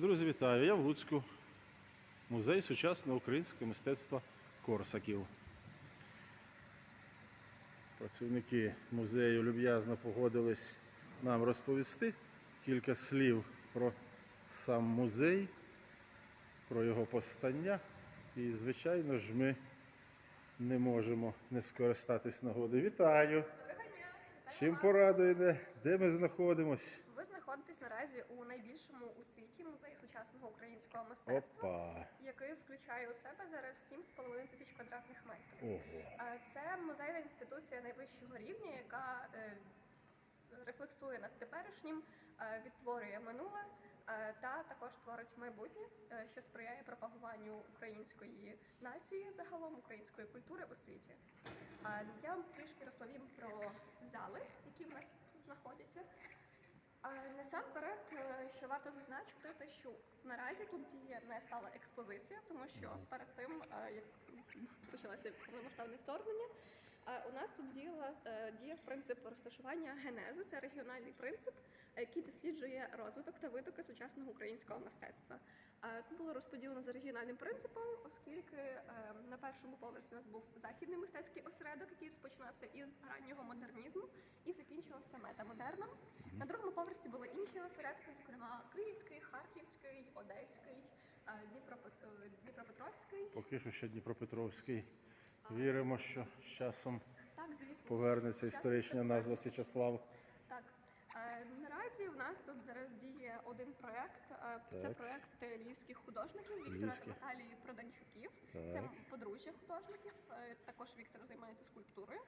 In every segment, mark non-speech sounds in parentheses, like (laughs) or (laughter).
Друзі, вітаю! Я в Луцьку. Музей сучасного українського мистецтва Корсаків. Працівники музею люб'язно погодились нам розповісти кілька слів про сам музей, про його постання. І, звичайно ж, ми не можемо не скористатись нагодою. Вітаю! Чим вас. порадуєте? Де ми знаходимось? Знаходитесь наразі у найбільшому у світі музеї сучасного українського мистецтва, Опа! який включає у себе зараз 7,5 тисяч квадратних метрів. Ого! Це музейна інституція найвищого рівня, яка е, рефлексує над теперішнім, е, відтворює минуле е, та також творить майбутнє, що сприяє пропагуванню української нації, загалом української культури у світі. Е, Я вам трішки розповім про зали, які в нас знаходяться. Насамперед, е, що варто зазначити, те, що наразі тут діє не стала експозиція, тому що перед тим, е, як почалося повномасштабне вторгнення, е, у нас тут діяла діяв принцип розташування генезу. Це регіональний принцип, який досліджує розвиток та витоки сучасного українського мистецтва. Тут було розподілено за регіональним принципом, оскільки е, на першому поверсі у нас був західний мистецький осередок, який розпочинався із раннього модернізму і закінчувався метамодерном. На другому поверсі були інші осередки, зокрема Київський, Харківський, Одеський, е, е, Дніпропетровський. Поки що ще Дніпропетровський. Віримо, що з часом Так, звісно, повернеться історична назва Січеслав. Так. Наразі в нас тут зараз діє один проект. Е, Це Так. проект львівських художників Віктора Львівських. та Наталії Проданчуків. Так. Це подружжя художників. Е, Також Віктор займається скульптурою.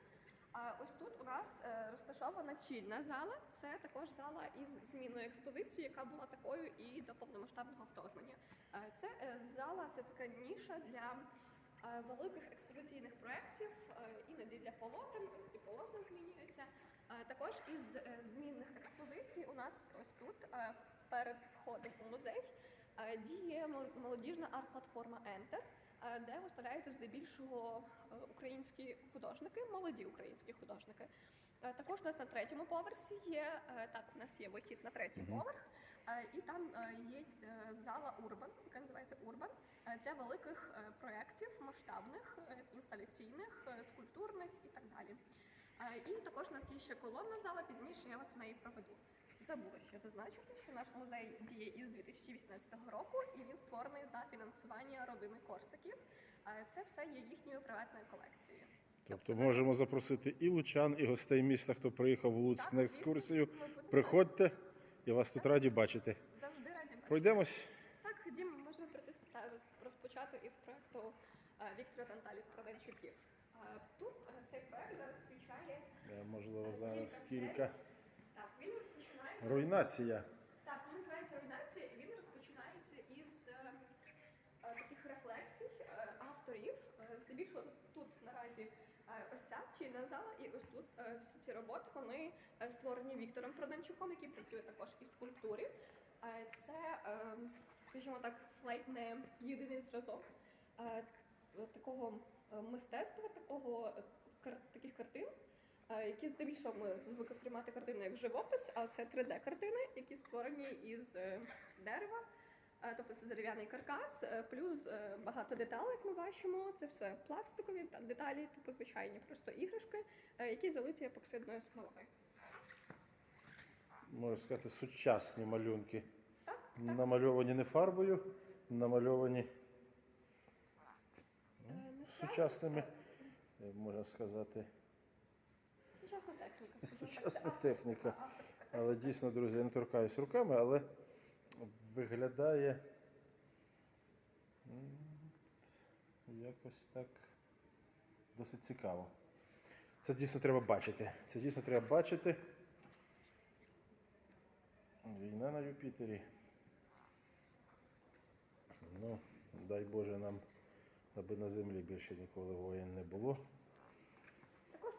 А ось тут у нас е, розташована чільна зала. Це також зала із змінною експозицією, яка була такою і до повномасштабного вторгнення. Е, Це е, зала, це така ніша для е, великих експозиційних проєктів, е, іноді для полотен. Ось ці полотна змінюються. Також із е, змінних експозицій у нас ось тут е, перед входом у музей е, діє молодіжна арт-платформа Enter, де виставляються здебільшого українські художники, молоді українські художники. Також у нас на третьому поверсі є так. У нас є вихід на третій поверх, е, і там є зала Урбан, яка називається Урбан для великих проєктів масштабних, інсталяційних, скульптурних і так далі. Е, І також у нас є ще колонна зала. Пізніше я вас в неї проведу. Забула ще зазначити, що наш музей діє із 2018 року, і він створений за фінансування родини Корсаків. Е, Це все є їхньою приватною колекцією. Тобто можемо запросити і лучан, і гостей міста, хто приїхав в Луцьк Так, на екскурсію. будемо Приходьте, (laughs) я вас тут раді бачити. завжди раді бачити. Пройдемось. Так, ходімо, можемо прийти розпочати із проекту е, Віктора та Наталі Проданчуків. Е, Тут цей проект зараз Можливо, зараз кілька. Так, він розпочинається. Руйнація. Так, він називається руйнація, і він розпочинається із е, е, таких рефлексій е, авторів. Е, здебільшого тут наразі е, ось ця чийна зала, і ось тут е, всі ці роботи вони е, створені Віктором Проданчуком, який працює також і в скульптурі. Е, це, е, скажімо так, ледь не єдиний зразок е, такого е, мистецтва, такого е, кар- таких картин. Які здебільшого ми звикли сприймати картини як живопис, а це 3D-картини, які створені із е, дерева, тобто це дерев'яний каркас, е, плюс е, багато деталей, як ми бачимо. Це все пластикові та- деталі, типу звичайні просто іграшки, які залиті епоксидною смолою. Можна сказати, сучасні малюнки. Так, Намальовані не фарбою, намальовані Е, насправді, сучасними, е, можна сказати, Сучасна техніка. Сучасна техніка. Але дійсно, друзі, я не торкаюсь руками, але виглядає якось так досить цікаво. Це дійсно треба бачити. Це дійсно треба бачити. Війна на Юпітері. Ну, дай Боже нам, аби на землі більше ніколи воєн не було.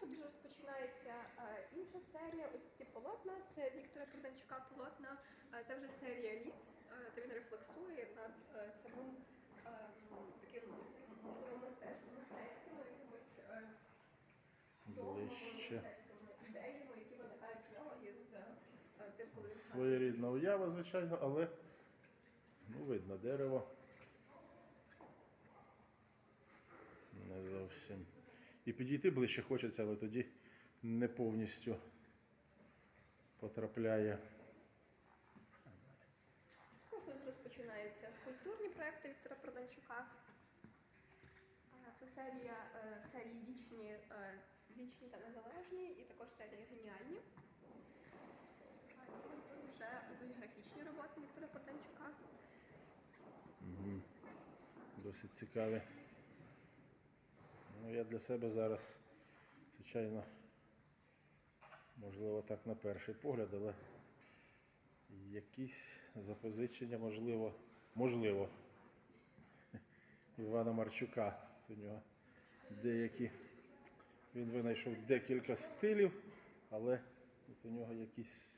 Тут вже розпочинається е, інша серія. Ось ці полотна. Це Віктора Проданчука полотна. Е, це вже серія ліц, де він рефлексує над е, самим таким мистецтвом, мистецькими якимось Ближче. мистецькими ідеями, які виникають в нього із тим, коли він Своєрідна уява, звичайно, але Ну, видно дерево. Не зовсім. І підійти ближче хочеться, але тоді не повністю потрапляє. Ну, Тут розпочинаються скульптурні проекти Віктора Проданчука. Це серія е, серії вічні, е, вічні та незалежні, і також серія геніальні. Тут вже йдуть графічні роботи Віктора Проданчука. Досить цікаві. Ну, я для себе зараз, звичайно, можливо, так на перший погляд, але якісь запозичення, можливо, можливо, Івана Марчука. От У нього деякі. Він винайшов декілька стилів, але от у нього якісь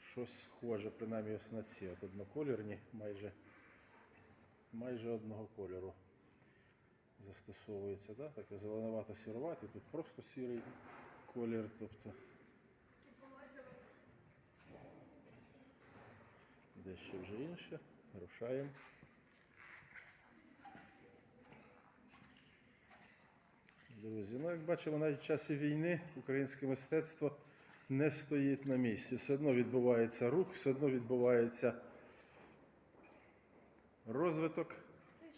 щось схоже, принаймні ось на ці. От одноколірні, майже майже одного кольору застосовується. Да? Таке зеленувато сіруватий, тут просто сірий колір. Тобто дещо вже інше. Рушаємо. Друзі, ну як бачимо, навіть в часі війни українське мистецтво не стоїть на місці. Все одно відбувається рух, все одно відбувається розвиток.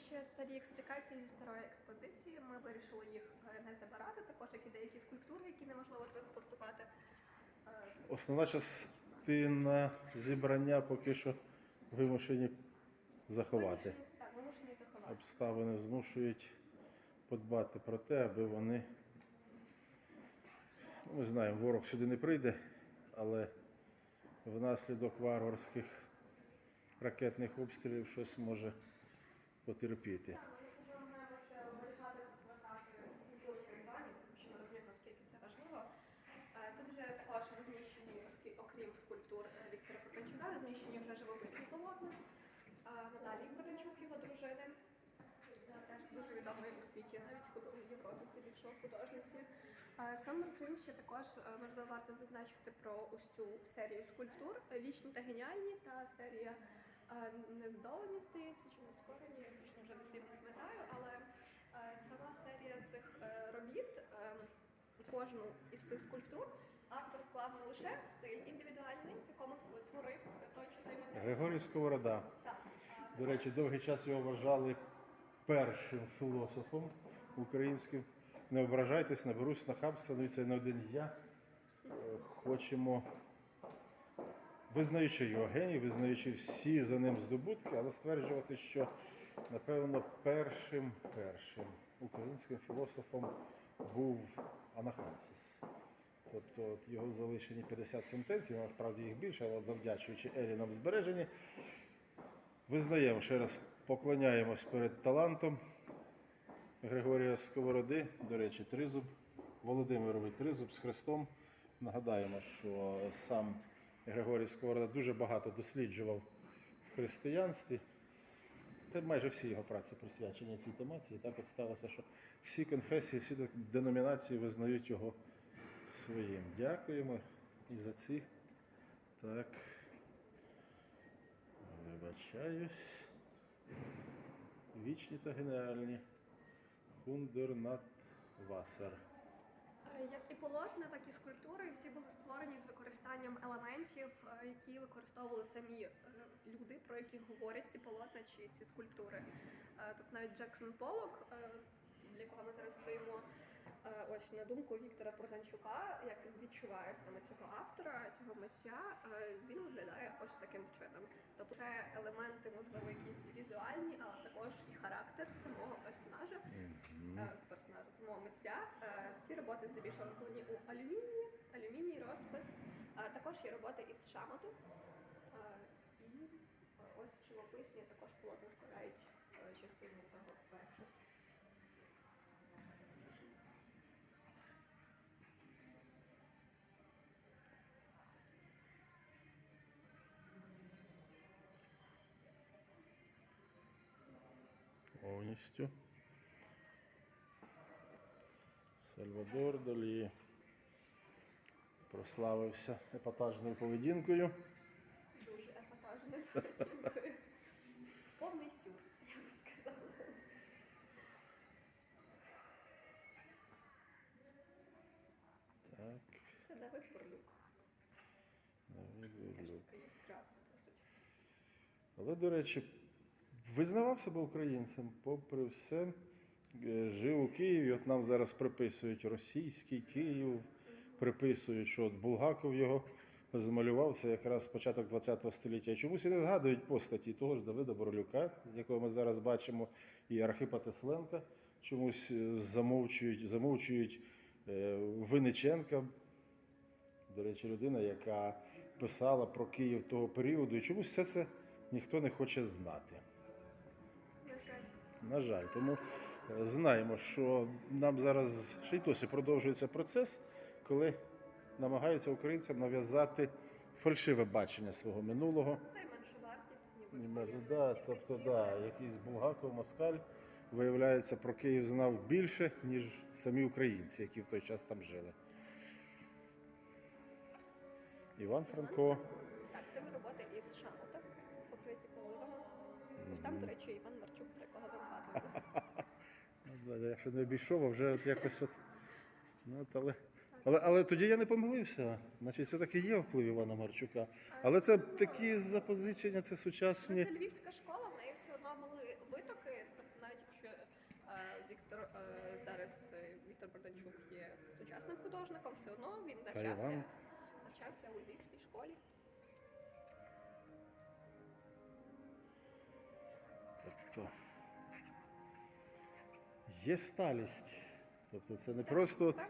Ще старі експлікації зі старої експозиції. Ми вирішили їх е, не забирати, також як і деякі скульптури, які неможливо транспортувати. Е, Основна частина зібрання поки що вимушені заховати. Так, вимушені заховати. Обставини змушують подбати про те, аби вони. Ну, Ми знаємо, ворог сюди не прийде, але внаслідок варварських ракетних обстрілів щось може потерпіти. Що ми розуміємо, наскільки це важливо. Е, Тут вже також розміщені, окрім скульптур е, Віктора Протанчука, розміщені вже живописні полотна. Е, Наталії Протанчук, його дружини. Теж дуже відомої у світі, навіть в Європі здебільшого художниці. Саме розповім, що також можливо варто зазначити про ось цю серію скульптур вічні та геніальні та серія е, нездолані, здається, чи не скорені, я точно вже дослідно не пам'ятаю, але е, сама серія цих е, робіт, е, кожну із цих скульптур, автор вклав не лише стиль індивідуальний, в якому творив той, що займається. Григорій Сковорода. Так. До речі, довгий час його вважали першим філософом українським. Не ображайтесь, не берусь на хабство, ну і це не один я. Хочемо, визнаючи його геній, визнаючи всі за ним здобутки, але стверджувати, що напевно першим першим українським філософом був Анахарсис. Тобто от його залишені 50 сентенцій, насправді їх більше, але от завдячуючи Елі нам збережені, Визнаємо ще раз, поклоняємось перед талантом Григорія Сковороди, до речі, тризуб, Володимировий тризуб з хрестом. Нагадаємо, що сам Григорій Сковорода дуже багато досліджував в християнстві. Та майже всі його праці присвячені цій тематиці. І так от сталося, що всі конфесії, всі деномінації визнають його своїм. Дякуємо і за ці. Так. Вибачаюсь. Вічні та геніальні. Хундернат Васер. Е, Як і полотна, так і скульптури всі були створені з використанням елементів, е, які використовували самі е, люди, про яких говорять ці полотна чи ці скульптури. Тобто навіть Джексон Полок, для якого ми зараз стоїмо, ось на думку Віктора Проданчука, як він відчуває саме цього автора, цього митця, він виглядає ось таким чином. Тобто це елементи, можливо, якісь візуальні, але також і характер самого персонажа персонажа самого митця. Ці роботи здебільшого виконані у алюмінії, алюміній, розпис. Е, Також є роботи із шамоту. І ось живописні також полотна складають е, частину цього проекту. Повністю. Сальвадор і прославився епатажною поведінкою. Дуже епатажною поведінкою. Повний сюр, я би сказала. Так. Це Давид Бурлюк. Давид Бурлюк. Але, до речі, визнавав себе українцем, попри все жив у Києві. От нам зараз приписують російський Київ, приписують, що от Булгаков його змалював. Це якраз початок ХХ століття. І Чомусь і не згадують постаті того ж Давида Боролюка, якого ми зараз бачимо, і Архипа Тесленка. Чомусь е, замовчують, замовчують е, Винниченка, до речі, людина, яка писала про Київ того періоду, і чомусь все це ніхто не хоче знати. На жаль. На жаль, тому е, знаємо, що нам зараз ще й досі продовжується процес, коли намагаються українцям нав'язати фальшиве бачення свого минулого. Та й меншу вартість, ніби да, тобто, да, якийсь Булгаков, Москаль, виявляється, про Київ знав більше, ніж самі українці, які в той час там жили. Іван Франко. Так, це роботи із шамота, покриті поливами. Там, до речі, Іван Марчук, про якого ви згадували. (laughs) Ну, Я ще не обійшов, а вже от якось от. Ну, от, але, але, але тоді я не помилився. Значить, все-таки є вплив Івана Марчука. Але це такі запозичення, це Ну, сучасні. це львівська школа, в неї все одно були витоки. Тобто, навіть якщо е, Віктор зараз е, Віктор Бондарчук є сучасним художником, все одно він навчався, навчався у львівській школі. Є сталість. Тобто це не просто от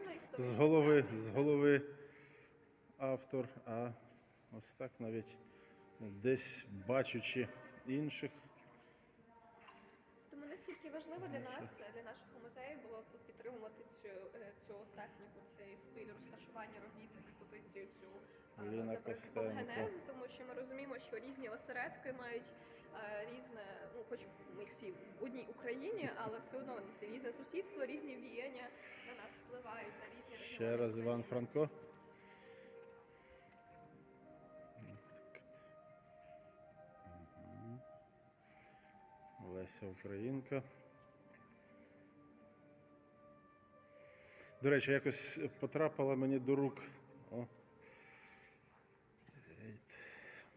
з голови, з голови автор, а ось так навіть десь бачучи інших. Тому настільки важливо для нас, для нашого музею, було підтримувати цю, е, цю техніку, цей стиль розташування робіт, експозицію, цю е, за принципом генези, тому що ми розуміємо, що різні осередки мають різне, ну хоч ми всі в одній Україні, але все одно всі різне сусідство, різні віяння на нас впливають на різні регіони. Ще раз Іван Франко. Леся Українка. До речі, якось потрапила мені до рук. О.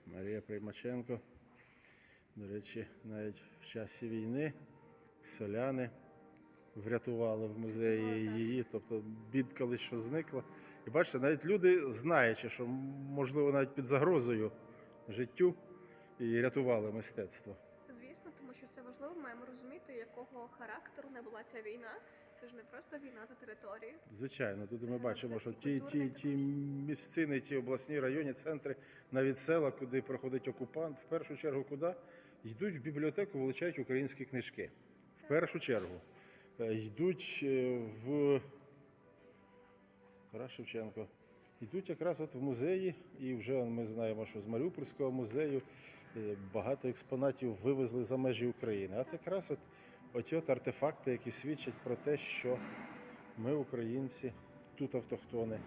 Марія Приймаченко. До речі, навіть в часі війни селяни врятували в музеї її, тобто бідкали, що зникла. І бачите, навіть люди, знаючи, що можливо навіть під загрозою життю, і рятували мистецтво. Звісно, тому що це важливо. Маємо розуміти, якого характеру не була ця війна. Це ж не просто війна за територію. Звичайно, тут Це ми бачимо, що ті, ті, ті місцини, ті обласні районні центри, навіть села, куди проходить окупант, в першу чергу куди йдуть в бібліотеку, вилучають українські книжки. В першу чергу Е, йдуть е, в Шевченко. Йдуть якраз от в музеї, і вже ми знаємо, що з Маріупольського музею е, багато експонатів вивезли за межі України. А якраз от, оті от артефакти, які свідчать про те, що ми, українці, тут автохтони.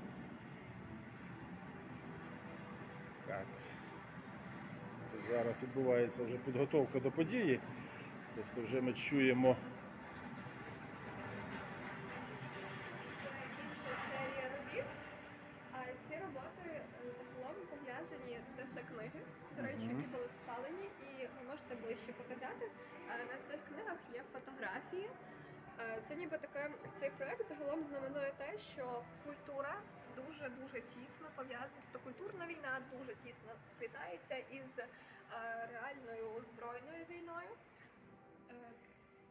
Так. Зараз відбувається вже підготовка до події. Тобто вже ми чуємо це все книги, до речі, які були спалені, і ви можете ближче показати. Е, На цих книгах є фотографії. Е, Це ніби таке цей проект загалом знаменує те, що культура дуже дуже тісно пов'язана. Тобто культурна війна дуже тісно сплітається із реальною збройною війною. Е,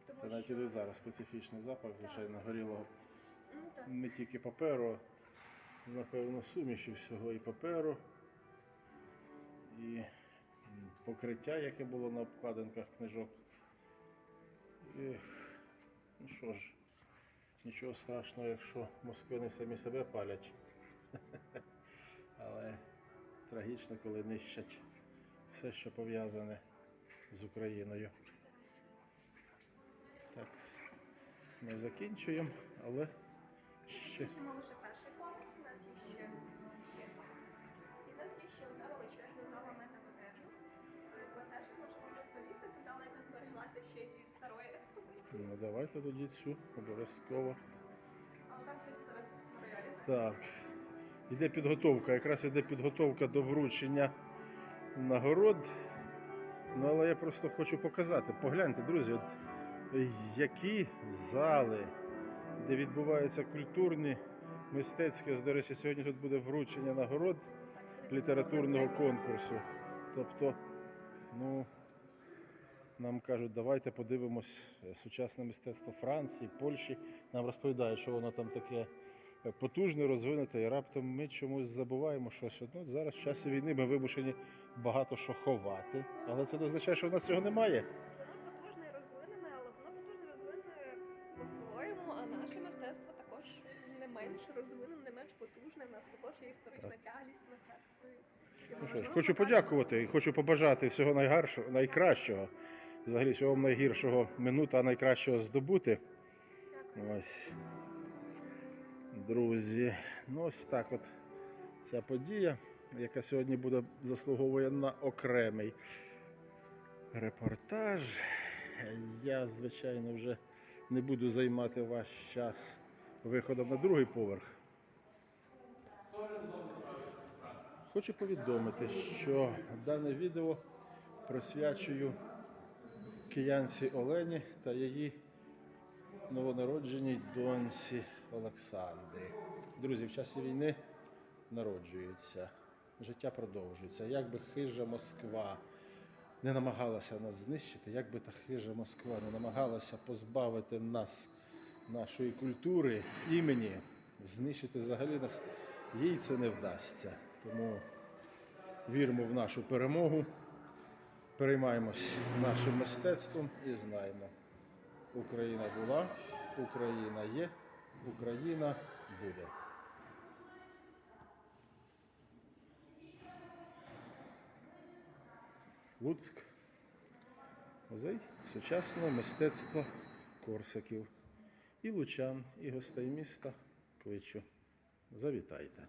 Тому Це навіть іде зараз специфічний запах, звичайно, горілого Ну, так. не тільки паперу, напевно, суміші всього і паперу, і покриття, яке було на обкладинках книжок. Ех, ну що ж, нічого страшного, якщо москвини самі себе палять. (laughs) Але трагічно, коли нищать все, що пов'язане з Україною. Так, ми закінчуємо, але ще. Закінчимо лише перший поверх. У нас є ще є. І в нас є ще одна величезна зала метамодерну. Яку теж можемо розповісти. Це зала, яка збереглася ще зі старої експозиції. Ну давайте тоді цю обов'язково. Але там хтось зараз в роялі. Так. Іде підготовка, якраз іде підготовка до вручення нагород. Ну, але я просто хочу показати. Погляньте, друзі, от які зали, де відбуваються культурні, мистецькі. Ось, до речі, сьогодні тут буде вручення нагород літературного конкурсу. Тобто, ну, нам кажуть, давайте подивимось е, сучасне мистецтво Франції, Польщі. Нам розповідають, що воно там таке потужне, розвинуте, і раптом ми чомусь забуваємо щось. Ну, от зараз в часі війни ми вимушені багато що ховати. Але це не означає, що в нас цього немає. Воно потужне розвинене, але воно потужне і розвинене по-своєму, а наше мистецтво також не менш розвинене, не менш потужне. У нас також є історична тяглість мистецтва. Ну хочу подякувати і хочу побажати всього найгаршого, найкращого. Взагалі, всього найгіршого минута, а найкращого здобути. Дякую. Ось. Друзі, ну ось так от ця подія, яка сьогодні буде заслуговує на окремий репортаж. Я, звичайно, вже не буду займати ваш час виходом на другий поверх. Хочу повідомити, що дане відео присвячую киянці Олені та її новонародженій доньці Олександрі. Друзі, в часі війни народжуються, життя продовжується. Як би хижа Москва не намагалася нас знищити, як би та хижа Москва не намагалася позбавити нас нашої культури, імені, знищити взагалі нас, їй це не вдасться. Тому віримо в нашу перемогу, переймаємось нашим мистецтвом і знаємо. Україна була, Україна є, Україна буде. Луцьк. Музей сучасного мистецтва Корсаків. І лучан, і гостей міста кличу. Завітайте.